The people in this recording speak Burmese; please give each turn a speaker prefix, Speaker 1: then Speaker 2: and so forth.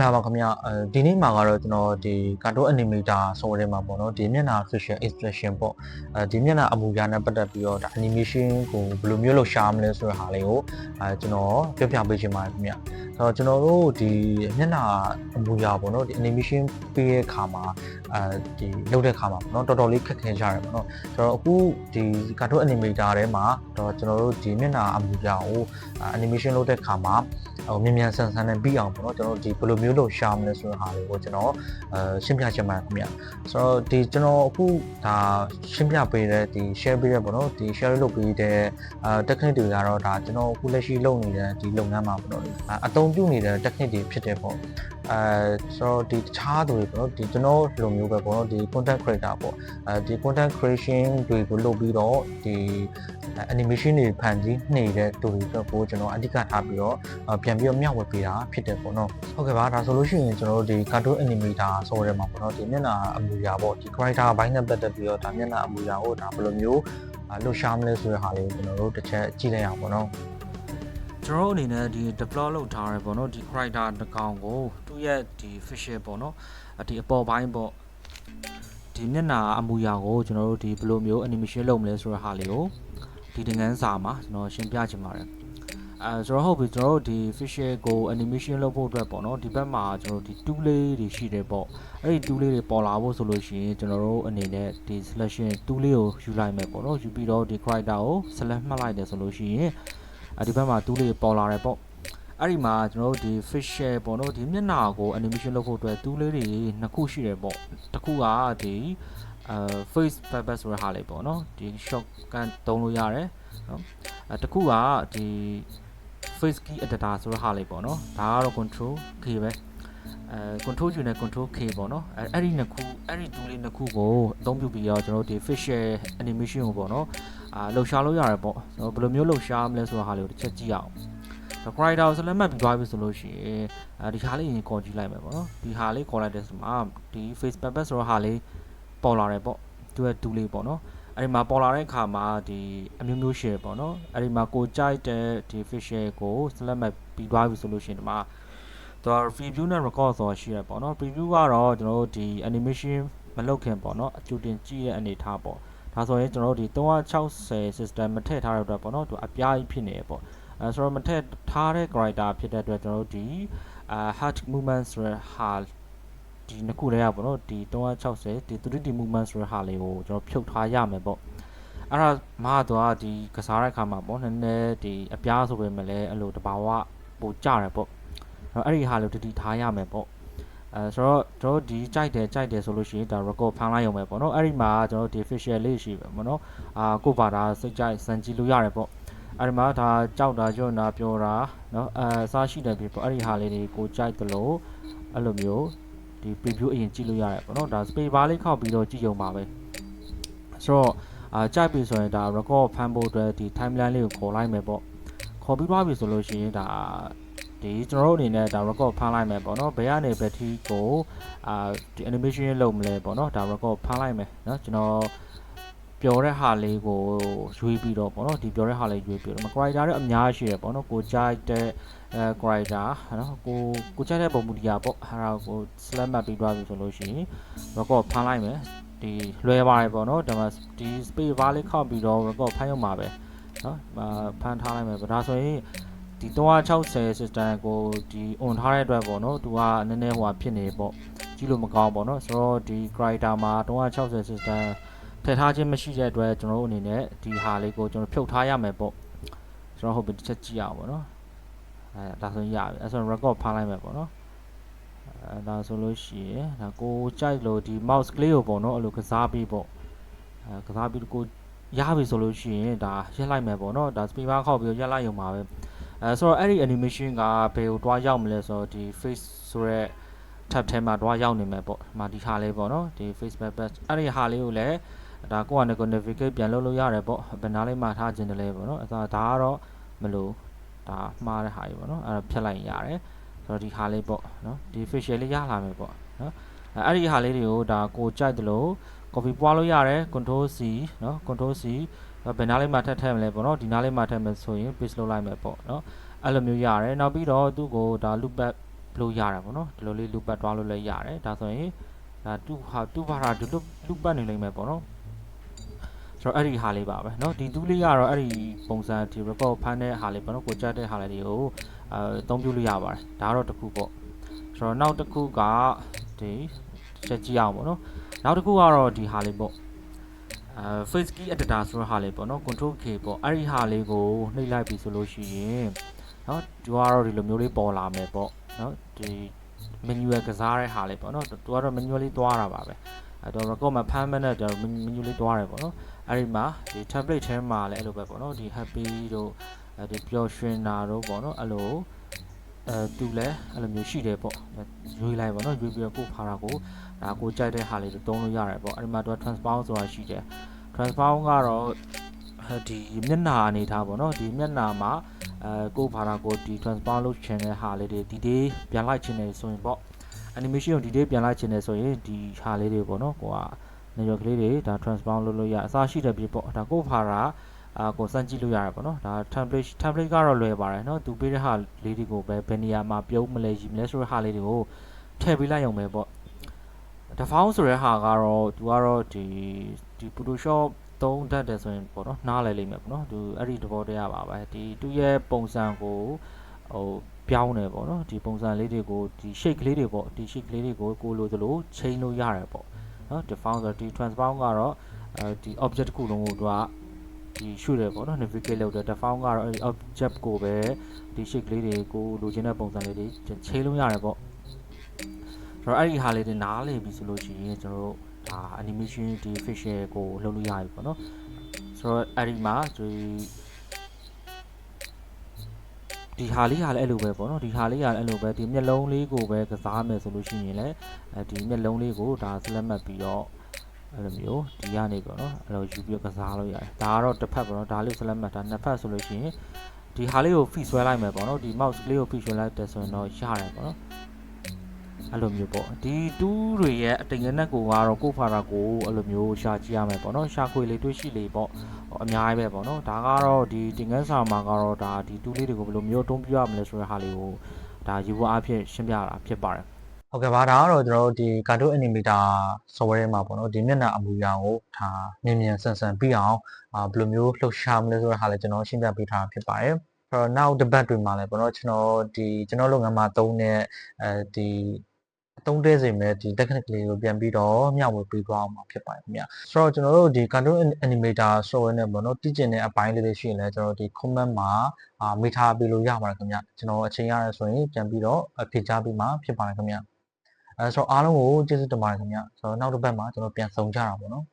Speaker 1: ္ဂလာပါခင်ဗျအဲဒီနေ့မှာကတော့ကျွန်တော်ဒီ cartoon animator ဆိုတဲ့မှာပေါ့နော်ဒီမျက်နှာ facial expression ပေါ့အဲဒီမျက်နှာအမူအရာနဲ့ပတ်သက်ပြီးတော့ဒါ animation ကိုဘယ်လိုမျိုးလုပ်ရှားမလဲဆိုတဲ့ဟာလေးကိုအဲကျွန်တော်ပြောပြပေးချင်ပါတယ်ခင်ဗျဆိုတော့ကျွန်တော်တို့ဒီမျက်နှာအမူအရာပေါ့နော်ဒီ animation ပေးတဲ့အခါမှာ အဲဒီလုပ်တဲ့အခါမှာပေါ့နော်တော်တော်လေးခက်ခဲကြရတယ်ပေါ့နော်ဆိုတော့အခုဒီ cartoon animator ထဲမှာတော့ကျွန်တော်တို့ဒီမျက်နှာအမူအရာကို animation လုပ်တဲ့အခါမှာဟိုမြန်မြန်ဆန်ဆန်နဲ့ပြီးအောင်ပေါ့နော်ကျွန်တော်တို့ဒီဘယ်လိုမျိုးလုပ်ရှာမလဲဆိုတဲ့ဟာလေးကိုကျွန်တော်အဲရှင်းပြချင်ပါတယ်ခင်ဗျဆိုတော့ဒီကျွန်တော်အခုဒါရှင်းပြပေးတဲ့ဒီ share ပေးတဲ့ပေါ့နော်ဒီ share လုပ်ပေးတဲ့အဲ technique တွေကတော့ဒါကျွန်တော်အခုလက်ရှိလုပ်နေတဲ့ဒီလုပ်ငန်းမှာပေါ့နော်အသုံးပြုနေတဲ့ technique တွေဖြစ်တယ်ပေါ့ အဲဆိုတော့ဒီတခြားသူတွေပေါ့နော်ဒီကျွန်တော်လိုမျိုးပဲပေါ့နော်ဒီ content creator ပေါ့အဲဒီ content creation တွေကိုလုပ်ပြီးတော့ဒီ animation တွေဖန်တီးနေတဲ့တူတွေအတွက်ကိုကျွန်တော်အဓိကထားပြီးတော့ပြန်ပြီးတော့မျှဝေပေးတာဖြစ်တယ်ပေါ့နော်ဟုတ်ကဲ့ပါဒါဆိုလို့ရှိရင်ကျွန်တော်တို့ဒီ cartoon animator ဆိုရဲမှာပေါ့နော်ဒီမျက်နှာအမူအရာပေါ့ဒီ character ဘိုင်းနဲ့ပတ်သက်ပြီးတော့ဒါမျက်နှာအမူအရာကိုဒါဘယ်လိုမျိုးလှူရှားမလဲဆိုတဲ့ဟာလေးကိုကျွန်တော်တို့တစ်ချက်ကြည့်လိုက်အောင်ပေါ့နော်
Speaker 2: ကျွန်တော်တို့အနေနဲ့ဒီ develop လုပ်ထားရပေါ့နော်ဒီ character တစ်ကောင်ကိုသူ့ရဲ့ဒီ facial ပေါ့နော်ဒီအပေါ်ပိုင်းပေါ့ဒီမျက်နှာအမူအရာကိုကျွန်တော်တို့ဒီဘယ်လိုမျိုး animation လုပ်မလဲဆိုတဲ့ဟာလေးကိုဒီသင်ခန်းစာမှာကျွန်တော်ရှင်းပြချင်ပါတယ်အဲဆိုတော့ဟုတ်ပြီကျွန်တော်တို့ဒီ facial ကို animation လုပ်ဖို့အတွက်ပေါ့နော်ဒီဘက်မှာကျွန်တော်တို့ဒီ tool လေးတွေရှိတယ်ပေါ့အဲ့ဒီ tool လေးတွေပေါ်လာဖို့ဆိုလို့ရှိရင်ကျွန်တော်တို့အနေနဲ့ဒီ selection tool လေးကိုယူလိုက်မယ်ပေါ့နော်ယူပြီးတော့ဒီ character ကို select မှတ်လိုက်တယ်ဆိုလို့ရှိရင်အဲ ဒီဘက်မှာ tool လေးပေါ်လာတယ်ပေါ့အဲ့ဒီမှာကျွန်တော်တို့ဒီ facial ပေါ့နော်ဒီမျက်နှာကို animation လုပ်ဖို့အတွက် tool လေးတွေနှစ်ခုရှိတယ်ပေါ့တစ်ခုကဒီအဲ face pepper ဆိုတဲ့ဟာလေးပေါ့နော်ဒီ shortcut သုံးလို့ရတယ်နော်အဲတစ်ခုကဒီ face key editor ဆိုတဲ့ဟာလေးပေါ့နော်ဒါကတော့ control k ပဲ အဲ control ယူနဲ့ control k ပေါ့နော်အဲအဲ့ဒီနှစ်ခုအဲ့ဒီ tool လေးနှစ်ခုကိုအသုံးပြုပြီးတော့ကျွန်တော်တို့ဒီ facial animation ကိုပေါ့နော်အာလှုပ်ရှားလို့ရတယ်ပေါ့ကျွန်တော်ဘယ်လိုမျိုးလှုပ်ရှားမလဲဆိုတဲ့ဟာလေးကိုတစ်ချက်ကြည့်အောင်ဒါ character ကို select မှတ်ပြီးသွားပြီဆိုလို့ရှိရင်အဲဒီဟာလေးရင်ခေါ်ကြည့်လိုက်မယ်ပေါ့နော်ဒီဟာလေးခေါ်လိုက်တဲ့ဆိုမှာဒီ face pepper ဆိုတဲ့ဟာလေးပေါ်လာတယ်ပေါ့သူရဲ့ tool လေးပေါ့နော်အဲ့ဒီမှာပေါ်လာတဲ့အခါမှာဒီအမျိုးမျိုး share ပေါ့နော်အဲ့ဒီမှာကိုကြိုက်တဲ့ဒီ facial ကို select မှတ်ပြီးသွားပြီဆိုလို့ရှိရင်ဒီမှာ တော့ preview နဲ့ record ဆိုတာရှိရပေါ့နော် preview ကတော့ကျွန်တော်တို့ဒီ animation မလုပ်ခင်ပေါ့နော်အကျူတင်ကြည့်တဲ့အနေထားပေါ့ဒါဆိုရင်ကျွန်တော်တို့ဒီ360 system မထည့်ထားတဲ့အတွက်ပေါ့နော်သူအပြားကြီးဖြစ်နေရပေါ့အဲဆိုတော့မထည့်ထားတဲ့ character ဖြစ်တဲ့အတွက်ကျွန်တော်တို့ဒီအာ heart movement ဆိုတဲ့ဟာဒီနှစ်ခုတည်းရပေါ့နော်ဒီ360ဒီ 3D movement ဆိုတဲ့ဟာလေးကိုကျွန်တော်ဖြုတ်ထားရမယ်ပေါ့အဲ့ဒါမှတော့ဒီကစားတဲ့အခါမှာပေါ့နည်းနည်းဒီအပြားဆိုပေမဲ့လည်းအဲ့လိုတဘာဝပိုကြတယ်ပေါ့ အဲ့ဒီဟာလေးတတိထားရမယ်ပေါ့အဲဆိုတော့ကျွန်တော်ဒီကြိုက်တယ်ကြိုက်တယ်ဆိုလို့ရှိရင်ဒါ record ဖမ်းလိုက်ရုံပဲပေါ့နော်အဲ့ဒီမှာကျွန်တော်ဒီ facial လေးရှိပဲပေါ့နော်အာကိုပါတာစိတ်ကြိုက်စံကြည့်လို့ရတယ်ပေါ့အဲ့ဒီမှာဒါကြောက်တာကြွတာပြောတာเนาะအဲစားရှိတယ်ပြီပေါ့အဲ့ဒီဟာလေးတွေကိုကြိုက်တယ်လို့အဲ့လိုမျိုးဒီ preview အရင်ကြည့်လို့ရတယ်ပေါ့နော်ဒါ space bar လေးခောက်ပြီးတော့ကြည့်ရုံပါပဲဆိုတော့အာကြိုက်ပြီဆိုရင်ဒါ record ဖမ်းဖို့အတွက်ဒီ timeline လေးကိုခေါ်လိုက်မယ်ပေါ့ခေါ်ပြီးသွားပြီဆိုလို့ရှိရင်ဒါ ဒီကျွန်တော်တို့အနေနဲ့ဒါ record ဖားလိုက်မယ်ပေါ့နော်ဘယ်ကနေဘယ်ထိကိုအာဒီ animation လုပ်မလဲပေါ့နော်ဒါ record ဖားလိုက်မယ်နော်ကျွန်တော်ပြောတဲ့ဟာလေးကိုရွေးပြီးတော့ပေါ့နော်ဒီပြောတဲ့ဟာလေးရွေးပြီးတော့ character တော့အများကြီးရှိတယ်ပေါ့နော်ကိုကြိုက်တဲ့အဲ character နော်ကိုကိုကြိုက်တဲ့ပုံမူတရားပေါ့ဟာကို select မှတ်ပြီးသွားပြီဆိုလို့ရှိရင် record ဖားလိုက်မယ်ဒီလွဲပါတယ်ပေါ့နော်ဒါမှဒီ space bar လေးခောက်ပြီးတော့ record ဖမ်းရုံပါပဲနော်ဖမ်းထားလိုက်မယ်ဒါဆိုရင် ဒီ360 system ကိုဒီ on ထားတဲ့အတွက်ပေါ့နော်သူကနည်းနည်းဟိုဖြစ်နေပေါ့ကြည့်လို့မကောင်းပေါ့နော်ဆိုတော့ဒီ character မှာ360 system ထည့်ထားခြင်းမရှိတဲ့အတွက်ကျွန်တော်တို့အနေနဲ့ဒီဟာလေးကိုကျွန်တော်ဖြုတ်ထားရမယ်ပေါ့ကျွန်တော်ဟုတ်ပြီတစ်ချက်ကြည့်ရအောင်ပေါ့နော်အဲဒါဆိုရင်ရပြီအဲဆို record ဖမ်းလိုက်မယ်ပေါ့နော်အဲဒါဆိုလို့ရှိရင်ဒါကိုကြိုက်လို့ဒီ mouse ကလေးကိုပေါ့နော်အဲ့လိုကစားပြီးပေါ့အဲကစားပြီးကိုရပြီဆိုလို့ရှိရင်ဒါရက်လိုက်မယ်ပေါ့နော်ဒါ speed bar ခောက်ပြီးရက်လိုက်ရုံပါပဲ အဲဆိုတော့အဲ့ဒီ animation ကဘယ်ကိုတွားရောက်မလဲဆိုတော့ဒီ face ဆိုရဲ tab ထဲမှာတွားရောက်နေမယ်ပေါ့ဒီမှာဒီဟာလေးပေါ့နော်ဒီ Facebook page အဲ့ဒီဟာလေးကိုလည်းဒါကိုယ့်အနေကို navigate ပြန်လုပ်လို့ရတယ်ပေါ့ဘယ်နာလေးမှာထားခြင်းတလဲပေါ့နော်အဲဒါဒါကတော့မလို့ဒါမှားတဲ့ဟာကြီးပေါ့နော်အဲ့ဒါဖြတ်လိုက်ရတယ်ဆိုတော့ဒီဟာလေးပေါ့နော်ဒီ facial လေးရလာမယ်ပေါ့နော်အဲ့ဒီဟာလေးတွေကိုဒါကိုကြိုက်တယ်လို့ copy ပွားလို့ရတယ် control C နော် control C ဘယ်နားလေးမှာထပ်ထည့်မလဲပေါ့နော်ဒီနားလေးမှာထည့်မယ်ဆိုရင် paste လုပ်လိုက်မယ်ပေါ့နော်အဲ့လိုမျိုးရတယ်နောက်ပြီးတော့သူ့ကိုဒါ loop back လို့ရတယ်ပေါ့နော်ဒီလိုလေးလူပတ်သွားလို့လည်းရတယ်ဒါဆိုရင်ဒါတူဟာတူပါတာဒီလိုလူပတ်နေလိမ့်မယ်ပေါ့နော်ဆိုတော့အဲ့ဒီဟာလေးပါပဲเนาะဒီတူးလေးကတော့အဲ့ဒီပုံစံဒီ report ဖမ်းတဲ့ဟာလေးပေါ့နော်ကိုကြက်တဲ့ဟာလေးတွေကိုအဲအသုံးပြုလို့ရပါတယ်ဒါကတော့တစ်ခုပေါ့ဆိုတော့နောက်တစ်ခုကဒီချက်ကြည့်အောင်ပေါ့နော်နောက်တစ်ခုကတော့ဒီဟာလေးပေါ့ အဲ face key editor ဆိုတဲ့ဟာလေးပေါ့နော် control k ပေါ့အဲ့ဒီဟာလေးကိုနှိပ်လိုက်ပြီဆိုလို့ရှိရင်เนาะဒီကတော့ဒီလိုမျိုးလေးပေါ်လာမယ်ပေါ့เนาะဒီ manual ကစားတဲ့ဟာလေးပေါ့နော်သူကတော့ manual လေးသွားတာပါပဲအဲတော့ record မှာဖမ်းမနဲ့တော့ manual လေးသွားတယ်ပေါ့နော်အဲ့ဒီမှာဒီ template ထဲမှာလည်းအဲ့လိုပဲပေါ့နော်ဒီ happy တို့အဲဒီပျော်ရွှင်တာတို့ပေါ့နော်အဲ့လို အဲသူလည်းအဲ့လိုမျိုးရှိတယ်ပေါ့ရွေးလိုက်ပေါ့နော်ရွေးပြီးတော့ကိုဖာတာကိုဒါကိုကြိုက်တဲ့ဟာလေးတွေတုံးလို့ရတယ်ပေါ့အဲ့ဒီမှာသူက transpound ဆိုတာရှိတယ် transpound ကတော့ဒီမျက်နှာအနေထားပေါ့နော်ဒီမျက်နှာမှာအဲကိုဖာတာကိုဒီ transpound လုပ်ချင်တဲ့ဟာလေးတွေဒီဒေးပြန်လိုက်ချင်တယ်ဆိုရင်ပေါ့ animation ကိုဒီဒေးပြန်လိုက်ချင်တယ်ဆိုရင်ဒီဟာလေးတွေပေါ့နော်ကိုကနေရောကလေးတွေဒါ transpound လုပ်လို့ရအစားရှိတဲ့ပြပေါ့ဒါကိုဖာတာ အာကိုစမ်းကြည့်လို့ရတယ်ပေါ့နော်ဒါ template template ကတော့လွယ်ပါတယ်နော်သူပေးတဲ့ဟာလေးတွေကိုပဲဘယ်နေရာမှာပြုံးမလဲယူမလဲဆိုတဲ့ဟာလေးတွေကိုထည့်ပေးလိုက်ရုံပဲပေါ့တဖောင်းဆိုတဲ့ဟာကတော့သူကတော့ဒီဒီ Photoshop သုံးတတ်တယ်ဆိုရင်ပေါ့နော်နားလည်လိမ့်မယ်ပေါ့နော်သူအဲ့ဒီသဘောတရားပါပဲဒီသူ့ရဲ့ပုံစံကိုဟိုပြောင်းတယ်ပေါ့နော်ဒီပုံစံလေးတွေကိုဒီ shape ကလေးတွေပေါ့ဒီ shape ကလေးတွေကိုကိုလိုသလို change လို့ရတယ်ပေါ့နော် deform ဆိုတော့ဒီ transform ကတော့အဲဒီ object တစ်ခုလုံးကိုသူက ဒီရှုတယ်ပေါ့နော် navigate လုပ်တယ် default ကတော့အဲဒီ object ကိုပဲဒီ shape ကလေးတွေကိုလိုချင်တဲ့ပုံစံလေးတွေချိန်လို့ရတယ်ပေါ့ဆိုတော့အဲ့ဒီဟာလေးတွေနားလည်ပြီဆိုလို့ရှိရင်ကျွန်တော်တို့ဒါ animation ဒီ facial ကိုလုပ်လို့ရပြီပေါ့နော်ဆိုတော့အဲ့ဒီမှာဒီဒီဟာလေးဟာလည်းအဲ့လိုပဲပေါ့နော်ဒီဟာလေးဟာလည်းအဲ့လိုပဲဒီမျက်လုံးလေးကိုပဲကစားမယ်ဆိုလို့ရှိရင်လည်းအဲဒီမျက်လုံးလေးကိုဒါ select မှတ်ပြီးတော့ အဲ့လိုမျိုးဒီကနေပေါ့နော်အဲ့လိုယူပြီးတော့ကစားလို့ရတယ်ဒါကတော့တစ်ဖက်ပေါ့နော်ဒါလေး select မှတ်ဒါနှစ်ဖက်ဆိုလို့ရှိရင်ဒီဟာလေးကို fit ဆွဲလိုက်မယ်ပေါ့နော်ဒီ mouse လေးကို fit ဆွဲလိုက်တယ်ဆိုရင်တော့ရတယ်ပေါ့နော်အဲ့လိုမျိုးပေါ့ဒီတူးတွေရဲ့အတိမ်ငနက်ကိုကတော့ကိုဖာတာကိုအဲ့လိုမျိုးရှာကြည့်ရမယ်ပေါ့နော်ရှာခွေလေးတွေးရှိလေပေါ့အများကြီးပဲပေါ့နော်ဒါကတော့ဒီတင်ငန်းစာမှာကတော့ဒါဒီတူးလေးတွေကိုဘယ်လိုမျိုးတုံးပြရမလဲဆိုတဲ့ဟာလေးကိုဒါယူဖို့အဖြစ်ရှင်းပြတာဖြစ်ပါတယ်
Speaker 1: ဟုတ်ကဲ့ပါဒါကတော့ကျွန်တော်တို့ဒီ cartoon animator software ထဲမှာပေါ့နော်ဒီမျက်နှာအမူအရာကိုဒါမြင်မြန်ဆန်ဆန်ပြီးအောင်အာဘယ်လိုမျိုးလှုပ်ရှားမလဲဆိုတဲ့ဟာလည်းကျွန်တော်ရှင်းပြပေးထားတာဖြစ်ပါတယ်အဲ့တော့နောက်တစ်ပတ်တွေမှာလည်းပေါ့နော်ကျွန်တော်ဒီကျွန်တော်လုပ်ငန်းမှာသုံးတဲ့အဲဒီအသုံးတဲစေမဲ့ဒီ technique လေးကိုပြန်ပြီးတော့မျှဝေပေးသွားအောင်မှာဖြစ်ပါတယ်ခင်ဗျဆိုတော့ကျွန်တော်တို့ဒီ cartoon animator software နဲ့ပေါ့နော်တည်ကျင်တဲ့အပိုင်းလေးတွေရှိရင်လည်းကျွန်တော်ဒီ comment မှာအာမိထားပေးလို့ရပါတယ်ခင်ဗျကျွန်တော်အချိန်ရရဆိုရင်ပြန်ပြီးတော့ဖြည့်ချပေးမှာဖြစ်ပါတယ်ခင်ဗျ အဲဆိုတော့အားလုံးကိုကျေးဇူးတင်ပါတယ်ခင်ဗျဆိုတော့နောက်တစ်ပတ်မှာကျွန်တော်ပြန်ဆောင်ကြတာပေါ့နော်